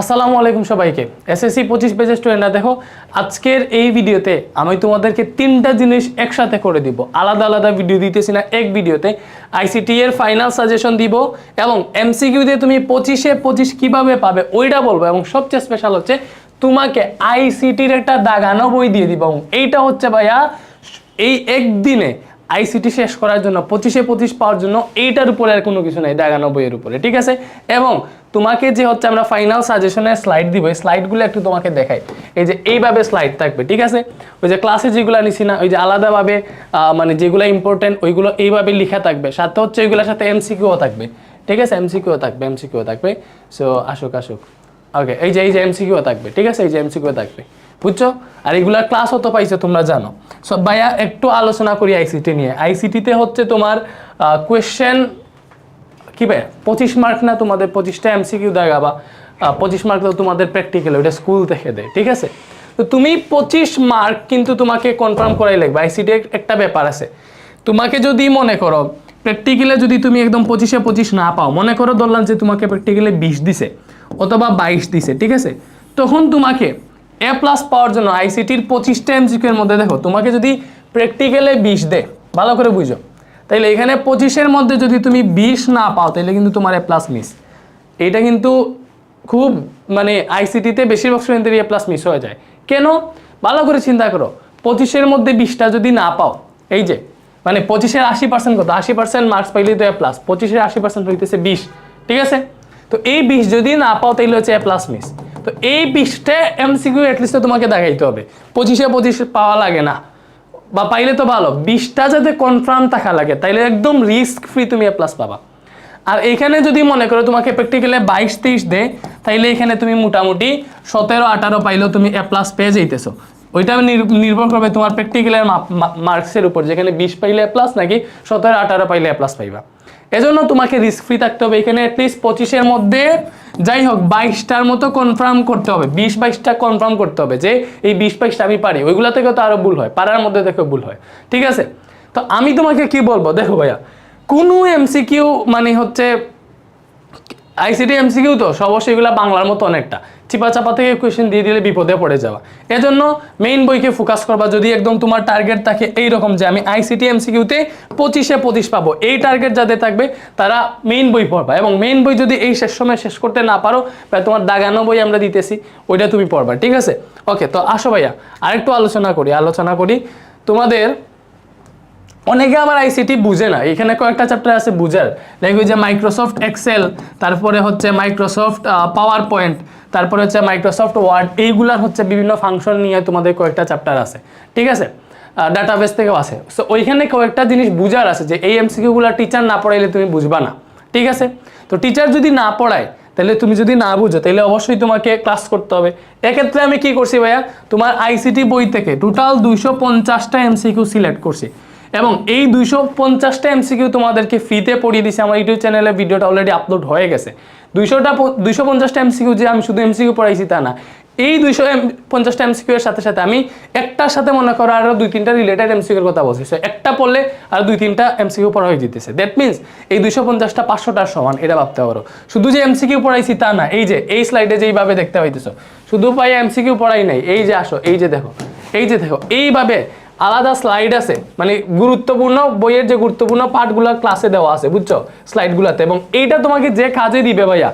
আসসালামু আলাইকুম সবাইকে। এসএসসি পঁচিশ পেজের স্টুডেন্টরা দেখো। আজকের এই ভিডিওতে আমি তোমাদেরকে তিনটা জিনিস একসাথে করে দিব। আলাদা আলাদা ভিডিও দিতেছি না, এক ভিডিওতে। আইসিটি এর ফাইনাল সাজেশন দিব এবং এমসিকিউ দিয়ে তুমি পঁচিশে পঁচিশ কীভাবে পাবে ওইটা বলব এবং সবচেয়ে স্পেশাল হচ্ছে তোমাকে আইসিটির একটা দাগানো বই দিয়ে দিব। এবং এইটা হচ্ছে ভাইয়া এই একদিনে আইসিটি শেষ করার জন্য, পঁচিশে পঁচিশ পাওয়ার জন্য এইটার উপরে আর কোনো কিছু নেই বইয়ের উপরে, ঠিক আছে? এবং তোমাকে যে হচ্ছে আমরা ফাইনাল সাজেশনের স্লাইড দিব, এই স্লাইডগুলো একটু তোমাকে দেখাই। এই যে এইভাবে স্লাইড থাকবে, ঠিক আছে? ওই যে ক্লাসে যেগুলো নিছি না, ওই যে আলাদাভাবে মানে যেগুলো ইম্পর্টেন্ট ওইগুলো এইভাবে লেখা থাকবে। সাথে হচ্ছে ওইগুলোর সাথে এমসিকিউও থাকবে, ঠিক আছে? এমসিকিউও থাকবে এমসিকিউও থাকবে। সো আসুক আসুক। ওকে এই যে এই যে এমসিকিউ থাকবে, ঠিক আছে? এই যে এমসিকিউ থাকবে। বুঝছ? আর এগুলার ক্লাসও তো পাইছো, তোমরা জানো। সো ভাইয়া, একটু আলোচনা করি আইসিটি নিয়ে। আইসিটিতে হচ্ছে তোমার কোয়েশ্চেন কি ভাই পঁচিশ মার্ক না তোমাদের পঁচিশটা এমসিকিউ দেখাবা? পঁচিশ মার্ক তো তোমাদের প্র্যাকটিক্যাল ওটা স্কুল থেকে দেয়, ঠিক আছে? তো তুমি পঁচিশ মার্ক কিন্তু তোমাকে কনফার্ম করাই লাগবে। আইসিটি একটা ব্যাপার আছে। তোমাকে যদি মনে করো প্র্যাকটিক্যালে যদি তুমি একদম পঁচিশে পঁচিশ না পাও, মনে করো ধরলাম যে তোমাকে প্র্যাকটিক্যালে বিশ দিছে, অথবা বাইশ দিছে, ঠিক আছে? তখন তোমাকে এ প্লাস পাওয়ার জন্য আইসিটির পঁচিশটা এর মধ্যে দেখো, তোমাকে যদি প্র্যাকটিক্যালে বিশ দে, ভালো করে বুঝো। তাইলে এখানে পঁচিশের মধ্যে যদি তুমি বিশ না পাও তাহলে কিন্তু তোমার এ প্লাস মিস এইটা কিন্তু খুব মানে আইসিটিতে বেশিরভাগ স্টুডেন্টের এ প্লাস মিস হয়ে যায়। কেন? ভালো করে চিন্তা করো পঁচিশের মধ্যে বিশটা যদি না পাও, এই যে মানে পঁচিশের আশি পার্সেন্ট কত? আশি পার্সেন্ট মার্কস পাইলেই তো এ প্লাস পঁচিশের আশি পার্সেন্ট হইতেছে বিশ, ঠিক আছে? তো এই বিশ যদি না পাও, তাইলে হচ্ছে এ প্লাস মিস তো এই বিশটা এমসিকিউ অ্যাটলিস্ট তোমাকে দেখাইতে হবে। পঁচিশে পঁচিশ পাওয়া লাগে না। বা পাইলে তো ভালো। বিশটা যাতে কনফার্ম থাকা লাগে, তাইলে একদম রিস্ক ফ্রি তুমি এ প্লাস পাবা। আর এখানে যদি মনে করো তোমাকে প্র্যাকটিক্যালে বাইশ তেইশ দে, তাইলে এখানে তুমি মোটামুটি সতেরো, আঠারো পাইলেও তুমি এ প্লাস পেয়ে যাইতেছো। ওইটা নির- নির্ভর করবে তোমার প্র্যাকটিক্যালের মার্কসের উপর। যেখানে বিশ পাইলে এ প্লাস নাকি সতেরো, আঠারো পাইলে এ প্লাস পাইবা। এজন্য তোমাকে রিস্ক ফ্রি থাকতে হবে। এখানে অ্যাটলিস্ট পঁচিশের মধ্যে যাই হোক, বাইশটার মতো কনফার্ম করতে হবে। বিশ, বাইশটা কনফার্ম করতে হবে যে এই বিশ, বাইশটা আমি পারি। ওইগুলো থেকেও তো আরও ভুল হয়। পারার মধ্যে দেখো ভুল হয়। ঠিক আছে? তো আমি তোমাকে কি বলব? দেখো ভাইয়া, কোনো এমসিকিউ মানে হচ্ছে আইসিটি এমসিকিউ তো, সব এগুলো বাংলার মতো অনেকটা। চিপা চাপা থেকে কোয়েশ্চেন দিয়ে দিলে বিপদে পড়ে যাওয়া। এজন্য মেইন বইকে ফোকাস করবা যদি একদম তোমার টার্গেট থাকে এইরকম যে আমি আইসিটি এমসিকিউতে পঁচিশে পঁচিশ পাবো। এই টার্গেট যাদের থাকবে, তারা মেইন বই পড়বা এবং মেইন বই যদি এই শেষ সময় শেষ করতে না পারো বা তোমার দাগানো বই আমরা দিতেছি, ওইটা তুমি পড়বা, ঠিক আছে? ওকে তো আসো ভাইয়া, আরেকটু আলোচনা করি আলোচনা করি। তোমাদের অনেকে আবার আইসিটি বুঝে না, এখানে কয়েকটা চ্যাপ্টার আছে বুঝার। যে মাইক্রোসফট এক্সেল তারপরে হচ্ছে মাইক্রোসফট পাওয়ার পয়েন্ট তারপরে হচ্ছে মাইক্রোসফট ওয়ার্ড এইগুলার হচ্ছে বিভিন্ন ফাংশন নিয়ে তোমাদের কয়েকটা চ্যাপ্টার আছে। ঠিক আছে? ডাটাবেস থেকেও আছে। সো ওইখানে কয়েকটা জিনিস বুঝার আছে যে এই এমসিকিউগুলো টিচার না পড়াইলে তুমি বুঝবা না। ঠিক আছে? তো টিচার যদি না পড়ায়, তাহলে তুমি যদি না বুঝো, তাহলে অবশ্যই তোমাকে ক্লাস করতে হবে। এক্ষেত্রে আমি কি করছি ভাইয়া? তোমার আইসিটি বই থেকে টোটাল দুইশো পঞ্চাশটা এমসিকিউ সিলেক্ট করছি। এবং এই দুইশো পঞ্চাশটা এমসিকিউ তোমাদেরকে ফ্রিতে পড়িয়ে দিছি আমার ইউটিউব চ্যানেলে ভিডিওটা অলরেডি আপলোড হয়ে গেছে। দুইশোটা দুইশো পঞ্চাশটা এমসিকিউ যে আমি শুধু এমসিকিউ পড়াইছি তা না এই দুইশো এম পঞ্চাশটা এমসিকিউ এর সাথে সাথে আমি একটার সাথে মনে করো আরও দুই তিনটা রিলেটেড এমসিকিউর কথা বলছি। So, একটা পড়লে আর দুই তিনটা এমসিকিউ পড়া হয়ে যেতেছে। দ্যাট মিনস এই দুইশো পঞ্চাশটা পাঁচশোটার সমান এটা ভাবতে পারো। শুধু যে এমসিকিউ পড়াইছি তা না এই যে এই স্লাইডে যেইভাবে দেখতে পাইতেছো শুধু পাই এমসিকিউ পড়াই নাই এই যে আসো এই যে দেখো এই যে দেখো এইভাবে আলাদা স্লাইড আছে। মানে গুরুত্বপূর্ণ বইয়ের যে গুরুত্বপূর্ণ পার্টগুলো ক্লাসে দেওয়া আছে, বুঝছ? স্লাইডগুলোতে এবং এইটা তোমাকে যে কাজে দিবে ভাইয়া,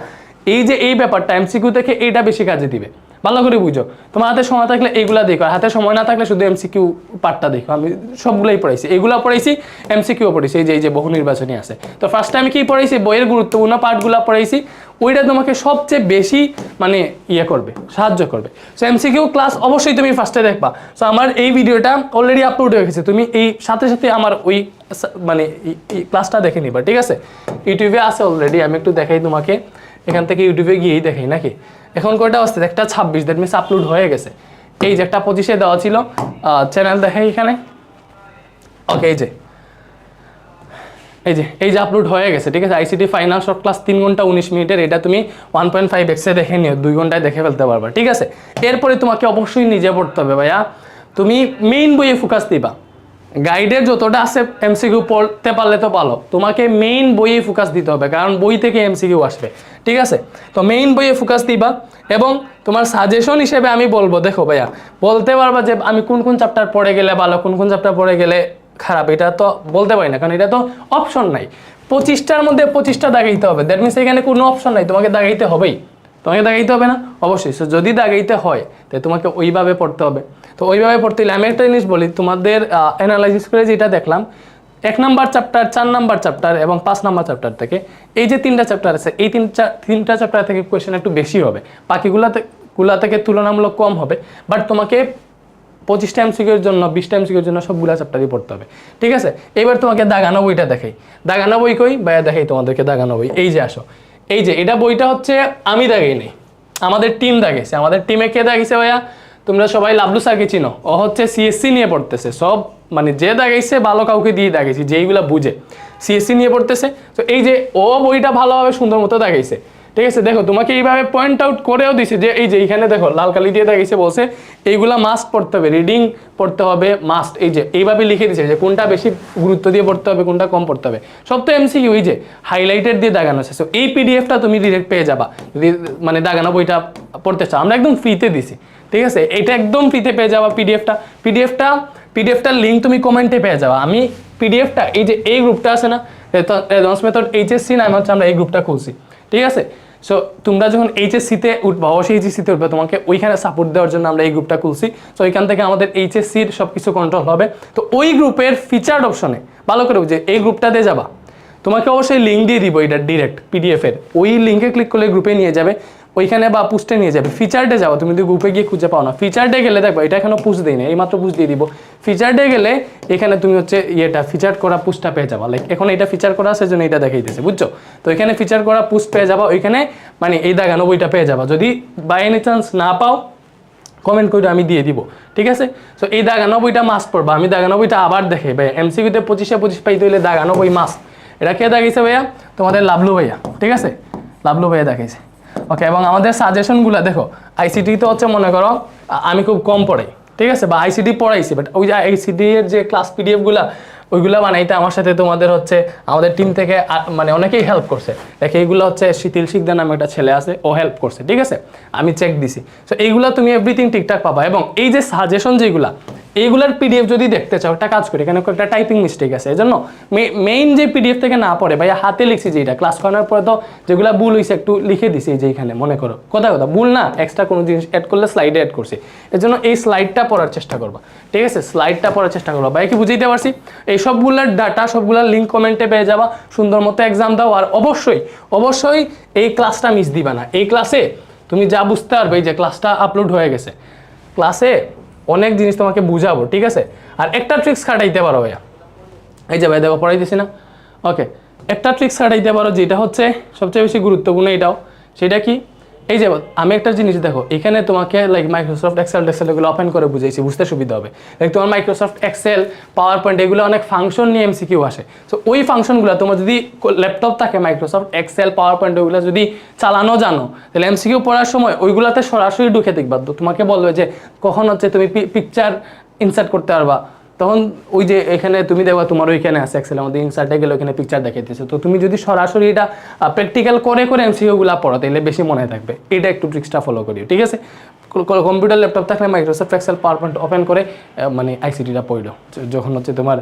এই যে এই ব্যাপারটা এমসিকিউ থেকে এইটা বেশি কাজে দিবে। ভালো করে বুঝো। তোমার হাতে সময় থাকলে এইগুলা দেখো হাতে সময় না থাকলে শুধু এমসিকিউ পার্টটা দেখো। আমি সবগুলাই পড়াইছি। এগুলা পড়াইছি এমসিকিউ পড়াইছি। এই যে এই যে বহু নির্বাচনী আছে। তো ফার্স্ট আমি কি পড়াইছি? বইয়ের গুরুত্বপূর্ণ পার্টগুলো পড়াইছি। ওইটা তোমাকে সবচেয়ে বেশি মানে ইয়ে করবে, সাহায্য করবে। সো এমসিকিউ ক্লাস অবশ্যই তুমি ফার্স্টে দেখবা। সো আমার এই ভিডিওটা অলরেডি আপলোড হয়ে গেছে। তুমি এই সাথে সাথে আমার ওই মানে ক্লাসটা দেখে নিবা, ঠিক আছে? ইউটিউবে আছে অলরেডি আমি একটু দেখাই তোমাকে। এখান থেকে ইউটিউবে গিয়েই দেখাই নাকি? এখন কয়টা আসছে একটা ছাব্বিশ দ্যাট মিনস আপলোড হয়ে গেছে। এই যে একটা পঁচিশে দেওয়া ছিল চ্যানেল দেখাই এখানে। ওকে এই যে। এই যে এই যে আপলোড হয়ে গেছে, ঠিক আছে? আইসিটি ফাইনাল শর্ট ক্লাস তিন ঘণ্টা উনিশ মিনিটের, এটা তুমি ওয়ান পয়েন্ট ফাইভ এক্সে দেখে নিও, দুই ঘন্টায় দেখে ফেলতে পারবা, ঠিক আছে? এরপরে তোমাকে অবশ্যই নিজে পড়তে হবে ভাইয়া। তুমি মেইন বইয়ে ফোকাস দিবা। গাইডের যতটা আছে এমসিকিউ পড়তে পারলে তো ভালো। তোমাকে মেইন বইয়ে ফোকাস দিতে হবে, কারণ বই থেকে এমসিকিউ আসবে, ঠিক আছে? তো মেইন বইয়ে ফোকাস দিবা এবং তোমার সাজেশন হিসেবে আমি বলব, দেখো ভাইয়া, বলতে পারবা যে আমি কোন কোন চ্যাপ্টার পড়ে গেলে ভালো, কোন কোন চ্যাপ্টার পড়ে গেলে খারাপ এটা তো বলতে পারি না কারণ এটা তো অপশন নাই। পঁচিশটার মধ্যে পঁচিশটা দাগাইতে হবে দ্যাট মিনস এখানে কোনো অপশন নাই তোমাকে দাগাইতে হবেই। তোমাকে দাগাইতে হবে না? অবশ্যই So, যদি দাগাইতে হয় তাই তোমাকে ওইভাবে পড়তে হবে। তো ওইভাবে পড়তে হলে আমি একটা জিনিস বলি তোমাদের অ্যানালাইসিস করে যেটা দেখলাম এক নাম্বার চ্যাপ্টার চার নাম্বার চ্যাপ্টার এবং পাঁচ নাম্বার চ্যাপ্টার থেকে এই যে তিনটা চ্যাপ্টার আছে এই তিনটা তিনটা চ্যাপ্টার থেকে কোয়েশ্চেন একটু বেশি হবে। বাকিগুলাতে গুলা থেকে তুলনামূলক কম হবে বাট তোমাকে পঁচিশটা এমসিকিউর জন্য, বিশটা এমসিকিউর জন্য সবগুলা চ্যাপ্টারই পড়তে হবে। ঠিক আছে? এবার তোমাকে দাগানো বইটা দেখাই। দাগানো বই কই? বা দেখাই তোমাদেরকে দাগানো বই। এই যে আসো। এই যে, এটা বইটা হচ্ছে আমি দাগাই নেই আমাদের টিম দাগেছে আমাদের টিমে কে দাগিছে ভাইয়া? তোমরা সবাই লাভলু স্যারকে চিনো। ও হচ্ছে সিএসসি নিয়ে পড়তেছে। সব মানে যে দাগাইছে, ভালো কাউকে দিয়ে দাগাইছি, যেইগুলা বুঝে। সিএসসি নিয়ে পড়তেছে। তো এই যে, ও বইটা ভালোভাবে সুন্দর মতো দাগাইছে। ঠিক আছে, দেখো, তোমাকে এইভাবে পয়েন্ট আউট করেও দিছে যে, এই যে এইখানে দেখো, লাল কালি দিয়ে দাগিয়েছে বলছে, এইগুলা মাস্ট পড়তে হবে রিডিং পড়তে হবে মাস্ট এই যে, এইভাবে লিখে দিছে যে, কোনটা বেশি গুরুত্ব দিয়ে পড়তে হবে, কোনটা কম পড়তে হবে। সব তো এমসিকিউ ওই যে হাইলাইটেড দিয়ে দাগানো আছে। সো এই পিডিএফটা তুমি ডিরেক্ট পেয়ে যাবা। যদি মানে দাগানো বইটা পড়তে চাও। আমরা একদম ফ্রিতে দিছি। ঠিক আছে, এটা একদম ফ্রিতে পেয়ে যাবা পিডিএফটা পিডিএফটা পিডিএফটার লিঙ্ক তুমি কমেন্টে পেয়ে যাবা। আমি পিডিএফটা এই যে, এই গ্রুপটা আছে না রেসপন্স মেথড এইচএসসি নাম হচ্ছে, আমরা এই গ্রুপটা খুলছি। ঠিক আছে? সো তোমরা যখন এইচএসসিতে উঠবা অবশ্যই এইচএসসিতে উঠবে, তোমাকে ওইখানে সাপোর্ট দেওয়ার জন্য আমরা এই গ্রুপটা খুলছি। সো ওইখান থেকে আমাদের এইচএসসির সব কিছু কন্ট্রোল হবে। তো ওই গ্রুপের ফিচার্ড অপশনে ভালো করে বুঝে, এই গ্রুপটাতে যাবা। তোমাকে অবশ্যই লিঙ্ক দিয়ে দিব এটা ডিরেক্ট পিডিএফ এর। ওই লিঙ্কে ক্লিক করলে গ্রুপে নিয়ে যাবে। ওইখানে বা পুস্টে নিয়ে যাবে। ফিচারডে যাও, তুমি যদি গ্রুপে গিয়ে খুঁজে পাও না। ফিচারডে গেলে দেখো এটা এখনও পুষ দিই না এইমাত্র পুষ দিয়ে দিব। ফিচারডে গেলে এখানে তুমি হচ্ছে ইয়েটা ফিচার করা পুস্টটা পেয়ে যাবা। লাইক এখন এটা ফিচার করা আছে জন্য এটা দেখাই দেখাইতেছে, বুঝছ? তো এখানে ফিচার করা পুস্ট পেয়ে যাবা, ওইখানে মানে এই দাগানো বইটা পেয়ে যাবা। যদি বাই এনি চান্স না পাও কমেন্ট করে আমি দিয়ে দিব, ঠিক আছে? সো এই দাগানো বইটা মাস্ট পড়বা। আমি দাগানো বইটা আবার দেখে ভাই এমসিকিউতে পঁচিশে পঁচিশ পাইতে হইলে দাগানো বই মাস্ট এটা কে দেখাইছে ভাইয়া? তোমাদের লাভলু ভাইয়া, ঠিক আছে? লাভলু ভাইয়া দেখাইছে। ওকে এবং আমাদের সাজেশনগুলো দেখো আইসিটি তো হচ্ছে, মনে করো আমি খুব কম পড়াই, ঠিক আছে? বা আইসিটি পড়াইছি বাট ওই যে আইসিটি এর যে ক্লাস পিডিএফগুলো ওইগুলো বানাইতে আমার সাথে তোমাদের হচ্ছে, আমাদের টিম থেকে মানে অনেকেই হেল্প করছে। দেখে, এইগুলো হচ্ছে শীতিল শিকদার নামে একটা ছেলে আছে, ও হেল্প করছে, ঠিক আছে? আমি চেক দিছি। সো এইগুলো তুমি এভরিথিং ঠিকঠাক পাবা, এবং এই যে সাজেশন যেগুলা এইগুলার পিডিএফ যদি দেখতে চাও, একটা কাজ করি, এখানে একটা টাইপিং মিস্টেক আছে এই জন্য মেইন যে পিডিএফ থেকে না পড়ে ভাই হাতে লিখছি যেটা ক্লাস করানোর পরে তো যেগুলো ভুল হয়েছে একটু লিখে দিছি যে মনে করো। কথা কথা, ভুল না এক্সট্রা কোনো জিনিস অ্যাড করলে স্লাইডে অ্যাড করছি। এর জন্য এই স্লাইডটা পড়ার চেষ্টা করবা। ঠিক আছে? স্লাইডটা পড়ার চেষ্টা করবা। ভাই কি বুঝাইতে পারছি? এই সবগুলোর ডাটা সবগুলোর লিঙ্ক কমেন্টে পেয়ে যাবা, সুন্দর মতো এক্সাম দাও, আর অবশ্যই অবশ্যই এই ক্লাসটা মিস দিবা না। এই ক্লাসে তুমি যা বুঝতে পারবে যে ক্লাসটা আপলোড হয়ে গেছে। ক্লাসে অনেক জিনিস তোমাকে বুঝাবো, ঠিক আছে? আর একটা ট্রিক্স খাটাইতে পারো ভাইয়া। এই যে ভাই দেখো, পড়াইতেছি না? ওকে একটা ট্রিক্স খাটাইতে পারো যেটা হচ্ছে সবচেয়ে বেশি গুরুত্বপূর্ণ এটাও। সেটা কি? এই যে আমি একটা জিনিস দেখো, এখানে তোমাকে লাইক মাইক্রোসফট এক্সেল টেক্সেল এগুলো ওপেন করে বুঝাইছি, বুঝতে সুবিধা হবে। লাইক তোমার মাইক্রোসফট এক্সেল পাওয়ার পয়েন্ট এগুলো অনেক ফাংশন নিয়ে এমসিকিউ আসে। সো ওই ফাংশনগুলো তোমার যদি ল্যাপটপ থাকে মাইক্রোসফট এক্সেল পাওয়ার পয়েন্ট ওগুলো যদি চালানো জানো, তাহলে এমসিকিউ পড়ার সময় ওইগুলোতে সরাসরি ঢুকে দেখবা। তো তোমাকে বলবে যে কখন হচ্ছে তুমি পিকচার ইনসার্ট করতে পারবা। তখন ওই যে এখানে তুমি দেখবা তোমার ওইখানে আছে এক্সেল আমাদের ইনসার্টে গেলে ওখানে পিকচার দেখাইতেছে। তো তুমি যদি সরাসরি এটা প্র্যাকটিক্যাল করে করে এমসিকিউগুলো পড়ো তাহলে বেশি মনে থাকবে। এটা একটু ট্রিক্সটা ফলো করিও, ঠিক আছে? কম্পিউটার ল্যাপটপ থাকলে Microsoft Excel PowerPoint open করে মানে আইসিটিটা পড়ো যখন হচ্ছে তোমার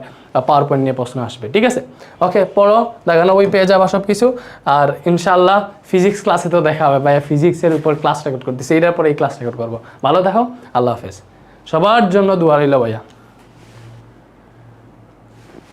পাওয়ার পয়েন্ট নিয়ে প্রশ্ন আসবে, ঠিক আছে? ওকে পড়ো দেখানো বই পেয়ে যাবা সব কিছু আর ইনশাল্লাহ ফিজিক্স ক্লাসে তো দেখা হবে, ভাইয়া। ফিজিক্সের উপর ক্লাস রেকর্ড করতেছি এটার পরে এই ক্লাস রেকর্ড করব। ভালো দেখো আল্লাহ হাফেজ। সবার জন্য দোয়া রইল, ভাইয়া।